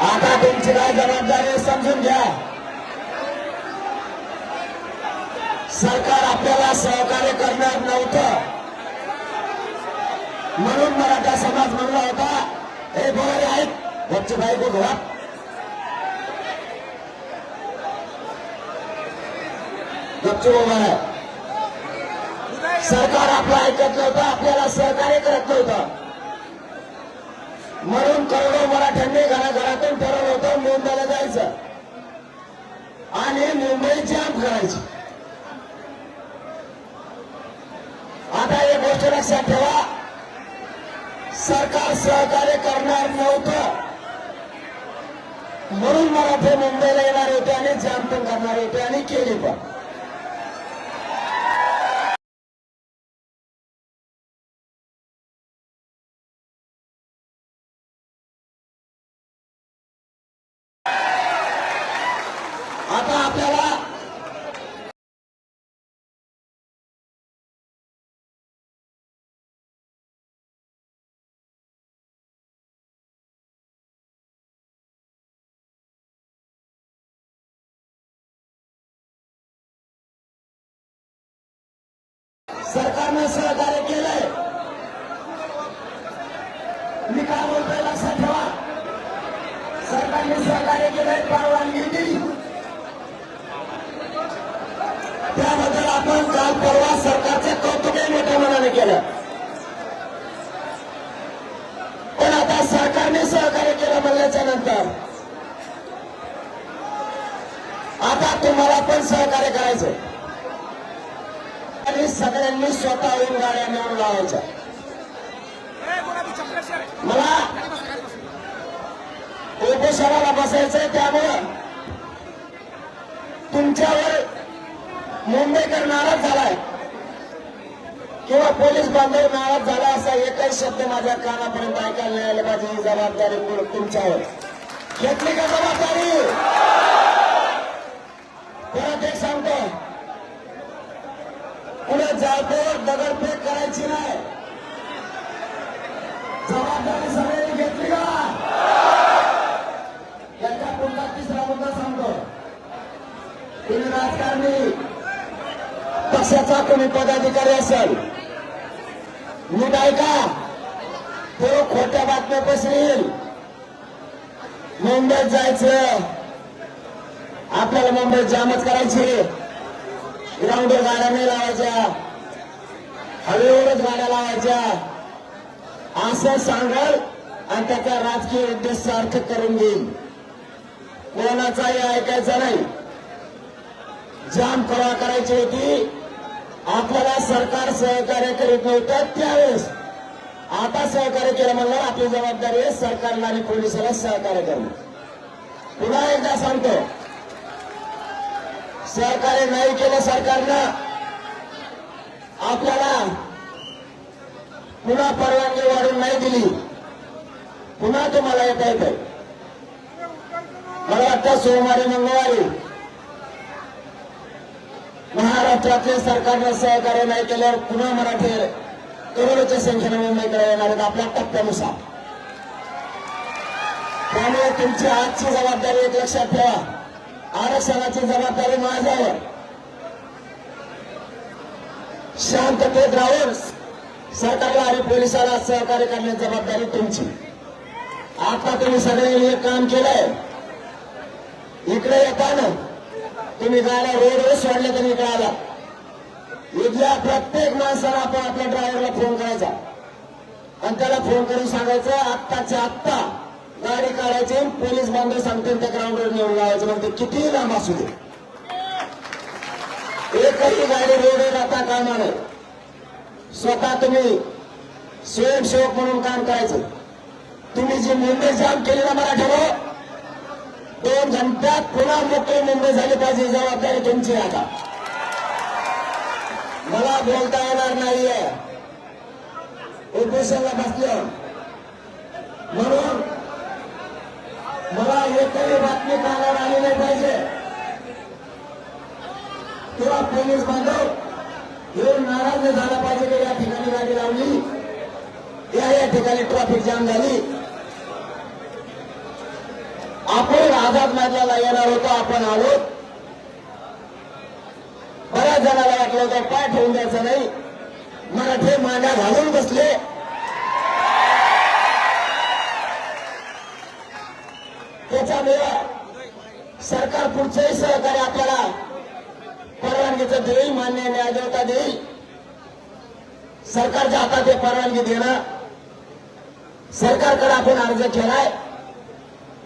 आता तुमची काय जबाबदारी समजून घ्या. सरकार आपल्याला सहकार्य करणार नव्हतं. म्हणून मराठा समाज म्हणला होता हे बोलारे आहेत वच्चे बायको हो? घरात गपचूप सरकार आपलं ऐकत नव्हतं आपल्याला सहकार्य करत नव्हतं. म्हणून करोडो मराठ्यांनी घराघरातून ठरवलं होतं मुंबईला जायचं. आणि मुंबई जाम करायची. आता एक गोष्ट लक्षात ठेवा. सरकार सहकार्य करणार नव्हतं. म्हणून मराठे मुंबईला येणार होते आणि जाम पण करणार होते आणि केली पण. सरकारनं सहकार्य केलंय. मी काय बोलतोय लक्षात ठेवा. सरकारने सहकार्य केलंय परवानगी दिली. त्याबद्दल आपण काल परवा सरकारचे कौतुकही मोठ्या मनाने केलं. पण आता सरकारने सहकार्य केलं म्हणल्याच्या नंतर आता तुम्हाला पण सहकार्य करायचंय. आणि सगळ्यांनी स्वतःहून गाड्या मिळून लावायच्या. मला उपोषणाला बसायचंय त्यामुळं तुमच्यावर मुंबईकर नाराज झालाय किंवा पोलीस बांधव नाराज झाला असा एकही शब्द माझ्या कानापर्यंत ऐकायला नाही आला. पाहिजे ही जबाबदारी तुमच्यावर. घेतली का जबाबदारी परत एक सांगतो पुढे जातो दगडफेक करायची नाही. जबाबदारी सगळ्यांनी घेतली का? याच्या पुढचा तिसरा मुद्दा सांगतो. तुम्ही राजकारणी पक्षाचा कोणी पदाधिकारी असेल नीट ऐका. तो खोट्या बातम्या पसरेल. मुंबईत जायचं. आपल्याला मुंबईत जामच करायची. ग्राउंडवर गाड्या नाही लावायच्या. हवेवरच गाड्या लावायच्या. असं सांगाल आणि त्याचा राजकीय उद्देश सार्थ करून घेईल. कोणाचाही ऐकायचा नाही. जाम कवा करायची होती? आपल्याला सरकार सहकार्य करीत नव्हतं त्यावेळेस. आता सहकार्य केलं म्हणलं आपली जबाबदारी आहे सरकारला आणि पोलिसाला सहकार्य करणं. पुन्हा एकदा सांगतो. सहकार्य नाही केलं सरकारनं. आपल्याला पुन्हा परवानगी वाढून नाही दिली. पुन्हा तुम्हाला येता येत मला वाटतं सोमवारी मंगळवारी महाराष्ट्रातल्या सरकारनं सहकार्य नाही केल्यावर पुन्हा मराठी करोडोच्या संख्येने मुंबईकडे येणार आहेत आपल्या टप्प्यानुसार. त्यामुळे तुमची आजची जबाबदारी एक लक्षात ठेवा. आरक्षणाची जबाबदारी माझ्यावर. शांततेत राहून सरकारला आणि पोलिसाला सहकार्य करण्याची जबाबदारी तुमची. आता तुम्ही सगळ्यांनी एक काम केलंय. इकडे येताना तुम्ही गाड्या रोडवर सोडल्या तुम्ही इकडे आला इथल्या प्रत्येक माणसाला आपण आपल्या ड्रायव्हरला फोन करायचा. आणि त्याला फोन करून सांगायचं आत्ताच्या आत्ता गाडी काढायची पोलीस बांधव सांगतील त्या ग्राउंडवर नेऊन लावायचं. म्हणते किती लांब असू दे. एकही गाडी रोड आता कामा स्वतः तुम्ही स्वयंसेवक म्हणून काम करायचं. तुम्ही जी मुंबई जाम केली ना मराठा दोन घंट्यात पुन्हा मोकळी मुंबई झाली पाहिजे जबाबदारी तुमची आता. मला बोलता येणार नाहीये. उपोषणला बसलं. म्हणून मला एकही बातमी कानावर आली नाही पाहिजे. किंवा पोलीस बांधव हे नाराज झाला पाहिजे की या ठिकाणी गाडी लावली. या या ठिकाणी ट्रॅफिक जाम झाली. आपण आझाद मैदानाला येणार होतो आपण आलो बऱ्याच जणाला वाटलं होतं पाय ठेवून द्यायचं नाही. मराठे मांड्या घालून बसले. त्याच्यामुळे सरकार पुढचंही सहकार्य आपल्याला परवानगीचं देईल मान्य न्यायदेवता देईल. सरकारच्या हातात हे परवानगी देणं सरकारकडे आपण अर्ज केलाय.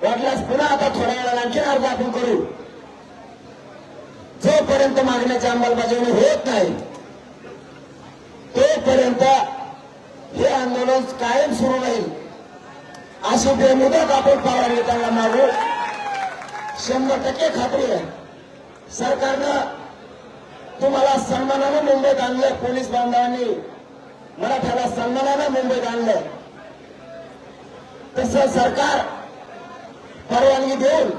वाटल्यास पुन्हा आता थोड्या वेळाला आणखी अर्ज आपण करू. जोपर्यंत मागण्याची अंमलबजावणी होत नाही तोपर्यंत हे आंदोलन कायम सुरू राहील. अशी बेमुदत आपण परवानगी त्यांना मागू. शंभर टक्के खात्री आहे. सरकारनं तुम्हाला सन्मानानं मुंबईत आणलं पोलीस बांधवांनी. मराठ्याला सन्मानानं मुंबईत आणलं. तसं सरकार परवानगी देऊन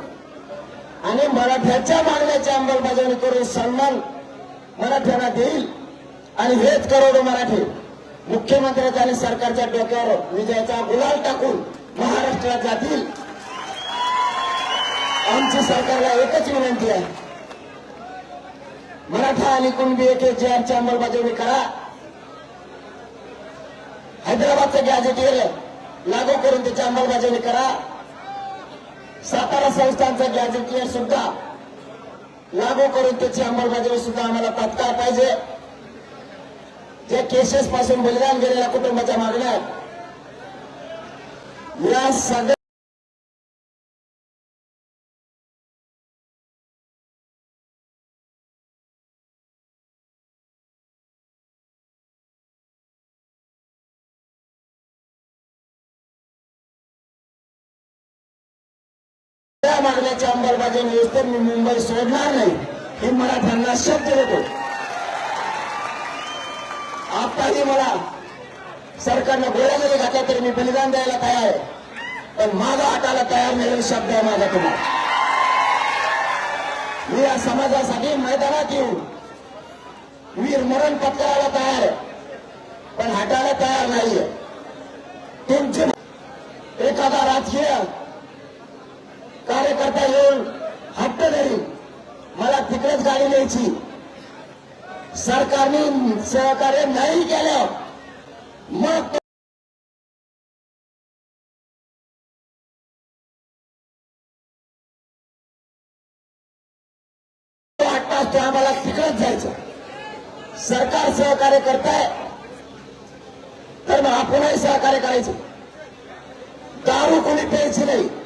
आणि मराठ्याच्या मागण्याची अंमलबजावणी करून सन्मान मराठ्यांना देईल आणि हेच करोडो मराठी मुख्यमंत्र्याच्या आणि सरकारच्या डोक्यावर विजयाचा गुलाल टाकून महाराष्ट्रात जातील. आमची सरकारला एकच विनंती आहे. मराठा आणि कुणबी एक एक जे अंमलबजावणी करा. हैदराबादचं गॅजेटियर लागू करून त्याची अंमलबजावणी करा. सातारा संस्थांचं गॅजेटियर सुद्धा लागू करून त्याची अंमलबजावणी सुद्धा आम्हाला तात्काळ पाहिजे. जे केसेस पासून बलिदान गेलेल्या कुटुंबाच्या मागण्या या सगळ्या मागण्याची अंमलबजावणी होईल तर मी मुंबई सोडणार नाही हे मराठ्यांना शब्द देतो आताही मला सरकारनं गोळ्यामध्ये घातला तरी मी बलिदान द्यायला तयार आहे. पण माझा हाताला तयार नाही शब्द आहे माझा तुम्हाला मी या समाजासाठी मैदानात येऊ वीर मरण पत्करायला तयार आहे पण हटायला तयार नाहीये. तुमची एखादा राजकीय कार्यकर्ता येऊन हट्ट धरी मला तिकडेच गाडी न्यायची. सरकारने सहकार्य नाही केलं. मग आम्हाला तिकडेच जायचं. सरकार सहकार्य करताय तर मग आपणही सहकार्य करायचं. दारू कोणी प्यायची नाही.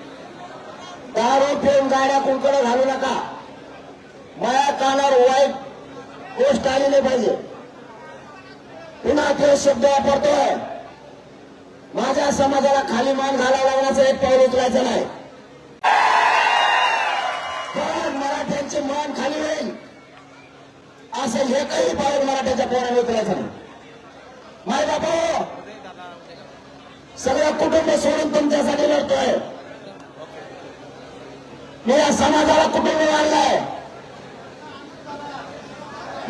दारू फेम गाड्या कुंकडे घालू नका. माया कानावर वाईट गोष्ट आली नाही पाहिजे. पुन्हा ते शब्द वापरतोय. माझ्या समाजाला खाली मान घालावं लागण्याचं एक पाऊल उचलायचं नाही. पण मराठ्यांचे मान खाली होईल. असं एकही पाऊल मराठ्याच्या पोराने उचलायचं नाही. माय बाबा सगळं कुटुंब सोडून तुमच्यासाठी लढतोय. मी या समाजाला कुटुंब मानलाय.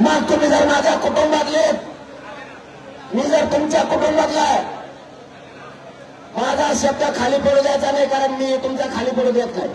मग तुम्ही जर माझ्या कुटुंबातले मी जर तुमच्या कुटुंबातला आहे माझा शब्द खाली पडू द्यायचा नाही कारण मी तुमच्या खाली पडू देत नाही.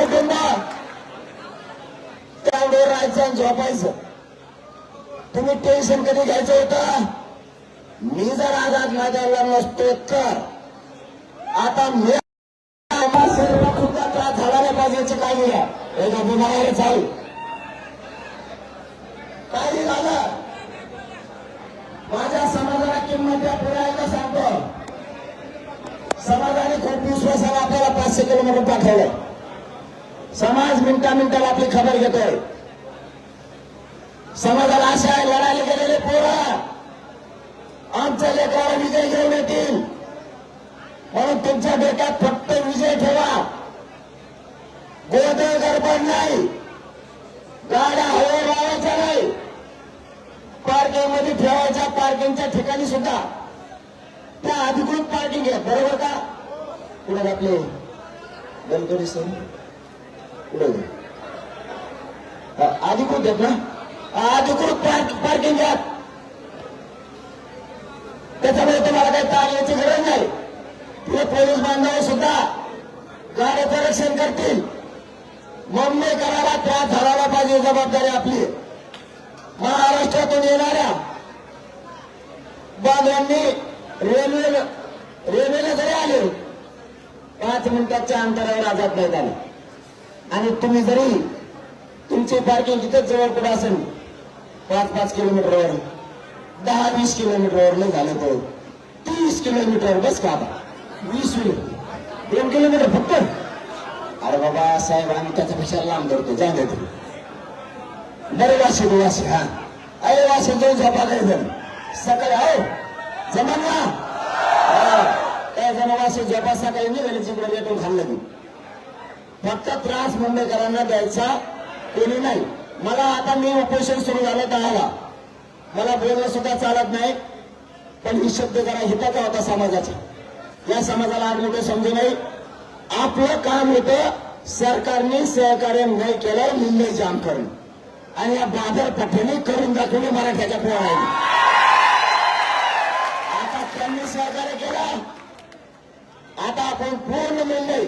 कुटुंबा त्यावर राहायचं झोपायचं. तुम्ही टेन्शन कधी घ्यायचं होतं? मी जर आधार माझ्या नसतो तर. आता मी काही नाही. झालं? माझ्या समाजाला किंमत द्या पुढे एकदा सांगतो. समाजाने खूप विश्वासाला आपल्याला पाचशे किलोमीटर पाठवलं. समाज मिनटा मिनटाला आपली खबर घेतोय. समाजाला आशा आहे लढायला गेलेले पोरं आमच्या लेकराला विजय घेऊन येतील. म्हणून तुमच्या डोक्यात फक्त विजय ठेवा. गोदळ गडबड नाही. गाड्या हवे लावायच्या नाही. पार्किंगमध्ये ठेवायच्या पार्किंगच्या ठिकाणी सुद्धा. त्या अधिकृत पार्किंग आहे बरोबर का? पुढे आपले गणपती सर. कुठे अधिकृत आहेत ना अधिकृत पार्क पार्किंग घ्या त्याच्यामुळे तुम्हाला काही ताण याची गरज नाही. पुढे पोलीस बांधव सुद्धा गाड्याचं रक्षण करतील. मम्मी करायला त्रास झाला पाहिजे जबाबदारी आपली. महाराष्ट्रातून येणाऱ्या बांधवांनी रेल्वे रेल्वेने जरी आले पाच मिनिटाच्या अंतरावर आजाद नाही झाली. आणि तुम्ही जरी तुमची पार्किंग तिथेच जवळ कुठे असेल पाच पाच किलोमीटरवर दहा वीस किलोमीटरवर नाही झालं तर तीस किलोमीटर बस का वीस वीस दोन किलोमीटर फक्त? अरे बाबा साहेब आम्ही त्याच्यापेक्षा लांब धरतो जाऊ दे बरे वाशी वाशी हा. अरे वाशी जाऊ झोपा काय जण सकाळी आहो जमान ना? हा. त्या जण वाशी झोपा सकाळी निघाली जिकडे लेटून खाल्लं मी. फक्त त्रास मुंबईकरांना द्यायचा कोणी नाही. मला आता मी उपोषण सुरू झालं दहाला. मला बोलणं सुद्धा चालत नाही. पण ही शब्द जरा हिताचा होता समाजाचा. या समाजाला आज मोठं समजू नाही आपलं काम होतं सरकारने सहकार्य नाही केलं मुंबई जाम करणं आणि या बाजारपेठेने करून दाखवले मराठ्याच्या पोळाने आता त्यांनी सहकार्य केलं. आता आपण पूर्ण मुंबई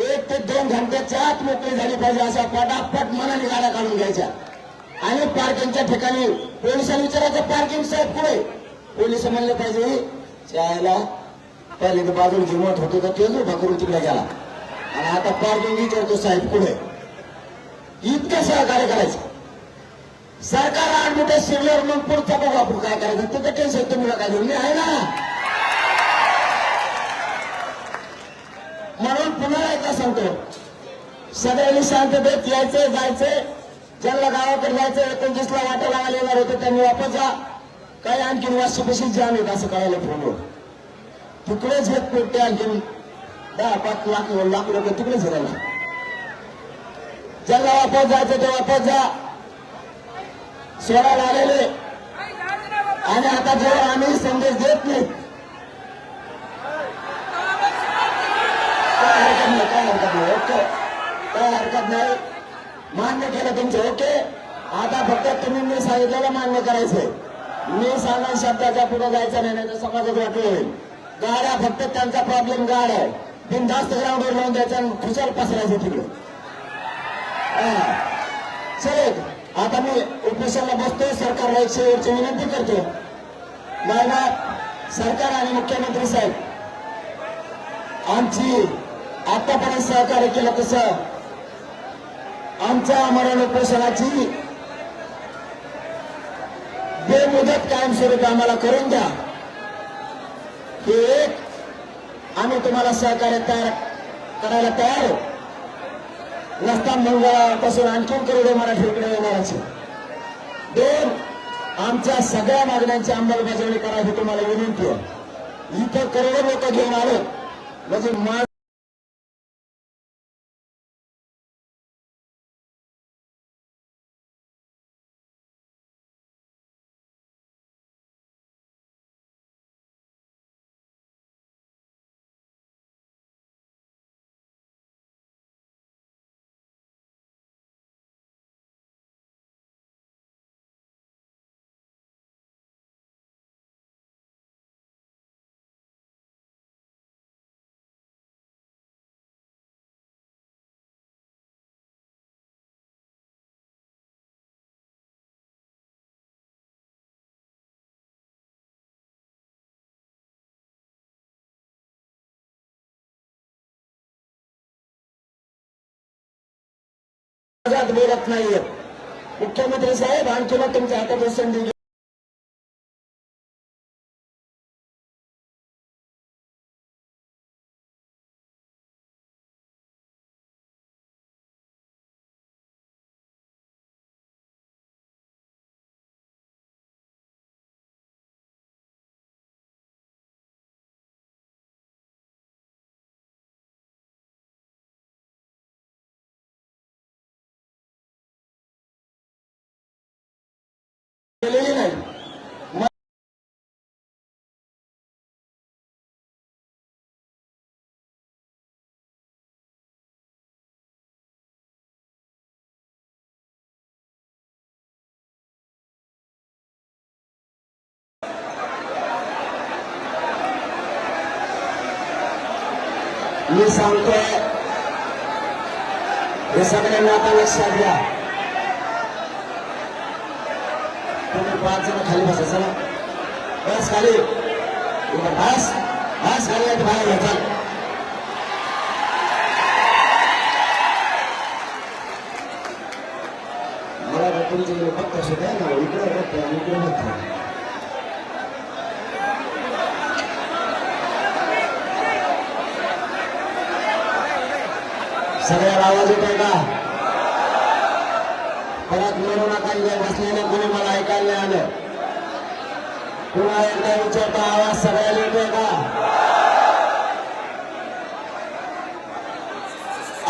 एक ते दोन घंट्याच्या आत मोकळी झाली पाहिजे अशा पटापट मनाने गाड्या काढून घ्यायच्या आणि पार्किंगच्या ठिकाणी पोलिसांनी विचारायचं पार्किंग साहेब पुढे पोलीस म्हणले पाहिजे त्याला पहिले तर बाजूला जिमत होतो तर तेच उभा करून तिकडे गेला. आणि आता पार्किंग विचारतो साहेब पुढे इतकं सहकार्य करायचं. सरकार आठ मोठ्या शिरल्यावर मग पुढचा बघू आपण काय करायचं. तिथं टेन्शन तुम्ही काय घेऊन आहे ना. म्हणून पुन्हा एकदा सांगतो. सगळ्यांनी शांततेत यायचे जायचे. ज्यांना गावाकडे जायचं एकोणतीसला वाटा लावायला येणार होते त्यांनी वापस जा. काही आणखीन वाशीपाशी जाम येत असं कळायला फोनवर तिकडेच घेत पोटते आणखीन दहा पाच लाख लाख रुपये तिकडेच राहिले. ज्यांना वापस जायचं ते वापस जा. सोडायला आलेले. आणि आता जेव्हा आम्ही संदेश देत नाही काय हरकत नाही ओके. काय हरकत नाही. मान्य केलं तुमचं ओके. आता फक्त तुम्ही मी सांगितलेलं मान्य करायचंय. मी सांगा शब्दाच्या पुढे जायचं नाही नाही तर समाजात वाटलं होईल. गाड्या फक्त त्यांचा प्रॉब्लेम गाड आहे. बिनधास्त ग्राउंडवर लावून द्यायचा आणि खुशाल पसरायचं तिकडे. हा. चल आता मी उपोषणाला बसतो सरकारला एक शेवटची विनंती करतो. नाही सरकार आणि मुख्यमंत्री साहेब आमची आतापर्यंत सहकार्य केलं तसं आमच्या आमरण उपोषणाची बेमुदत कायमस्वरूपी आम्हाला करून द्या. हे एक आम्ही तुम्हाला सहकार्य तयार करायला तयार नसता मंगळापासून आणखीन करोडो मराठीकडे येणाराचे दोन आमच्या सगळ्या मागण्यांची अंमलबजावणी करायची तुम्हाला विनंती आहे. इथं करोडो लोक घेऊन आलो. म्हणजे बोलत नाहीये. मुख्यमंत्री साहेब आणखी आणखीन तुमच्या हातात संधी केलेली नाही मग मी सांगतोय हे सगळ्यांना आता लक्षात घ्या तुम्ही पाच जण खाली बसायचं ना? बस खाली. बस. बस खाली आणि बाहेर घ्यायचा मला तुमचे गेले फक्त असे द्या ना इकडे बघतो आणि इकडे बघतो सगळ्या आवाज येतोय का? परत म्हणू नका इथे कोणी मला ऐकायला आलं पुन्हा एकदा विचारता आवाज सगळ्याला येतोय का?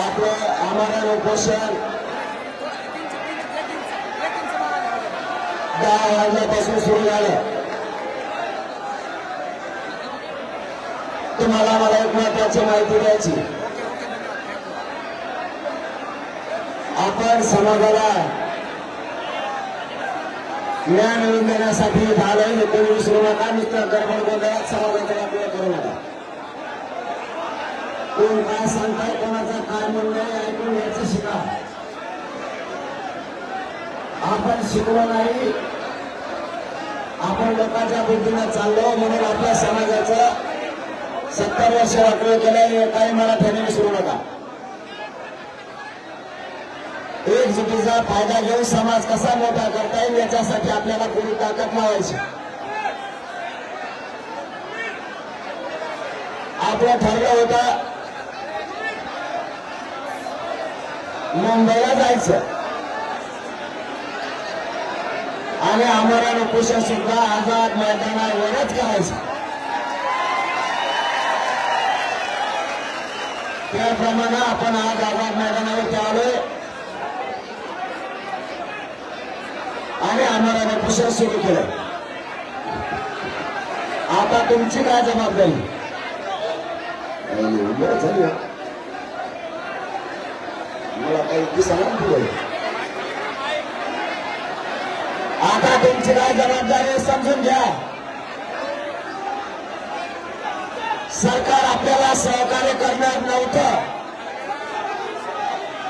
आपलं आम्हाला उपोषण. दहा वाजल्यापासून सुरू झालं. तुम्हाला मला एक महत्वाची माहिती द्यायची. आपण समाजाला ज्ञान मिळवून देण्यासाठी झालंय. हे कोणी विसरू नका. नुसतं गडबड गोंधळात समाजाचा वापर करू नका. कोण काय सांगताय कोणाचा काय म्हणणं ऐकून घ्यायचं शिका. आपण शिकलो नाही. आपण लोकांच्या बुद्धीनं चाललो म्हणून आपल्या समाजाचं सत्तर वर्ष वाटलं गेलं हे काही मराठ्याने विसरू नका. एकजुटीचा फायदा घेऊन समाज कसा मोठा करता येईल याच्यासाठी आपल्याला कोणी ताकद लावायची आपलं ठरलं होतं मुंबईला जायचं. आणि आम्हाला उपोषण सुद्धा आझाद मैदानावरच करायचं. त्याप्रमाणे आपण आज आझाद मैदानावर आलोय आणि आम्हाला उपोषण सुरू केलं आता तुमची काय जबाबदारी? बरं झाली. मला काही आता तुमची काय जबाबदारी समजून घ्या. सरकार आपल्याला सहकार्य करणार नव्हतं.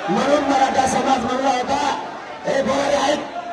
म्हणून मराठा समाज म्हणला होता हे बोलारे आहेत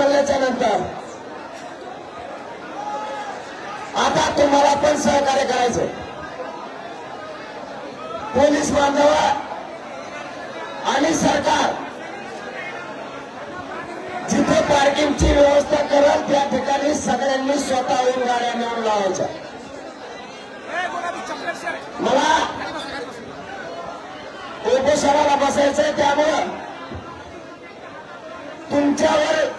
बदलल्याच्या नंतर. आता तुम्हाला पण सहकार्य करायचं पोलीस बांधव आणि सरकार जिथे पार्किंगची व्यवस्था करत त्या ठिकाणी सगळ्यांनी स्वतःहून गाड्या नेऊन लावायच्या. मला उपोषणाला बसायचंय त्यामुळं तुमच्यावर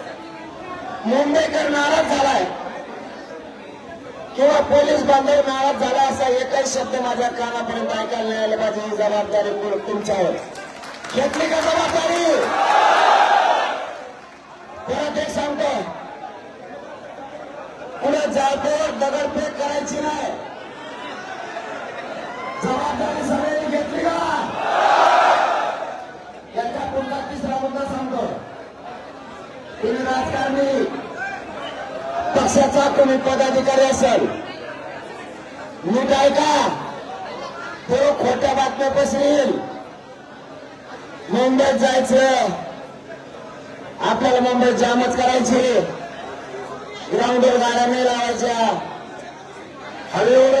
मुंबईकर नाराज झालाय. किंवा पोलीस बांधव नाराज झाला असा एकही शब्द माझ्या कानापर्यंत ऐकायला नाही आले. पाहिजे ही जबाबदारी तुमच्यावर. घेतली का जबाबदारी? कोणी पदाधिकारी असेल. नीट ऐका. तो खोट्या बातम्या पसरेल. मुंबईत जायचं. आपल्याला मुंबईत जामच करायची. ग्राउंडवर गाड्या नाही लावायच्या. हवेवर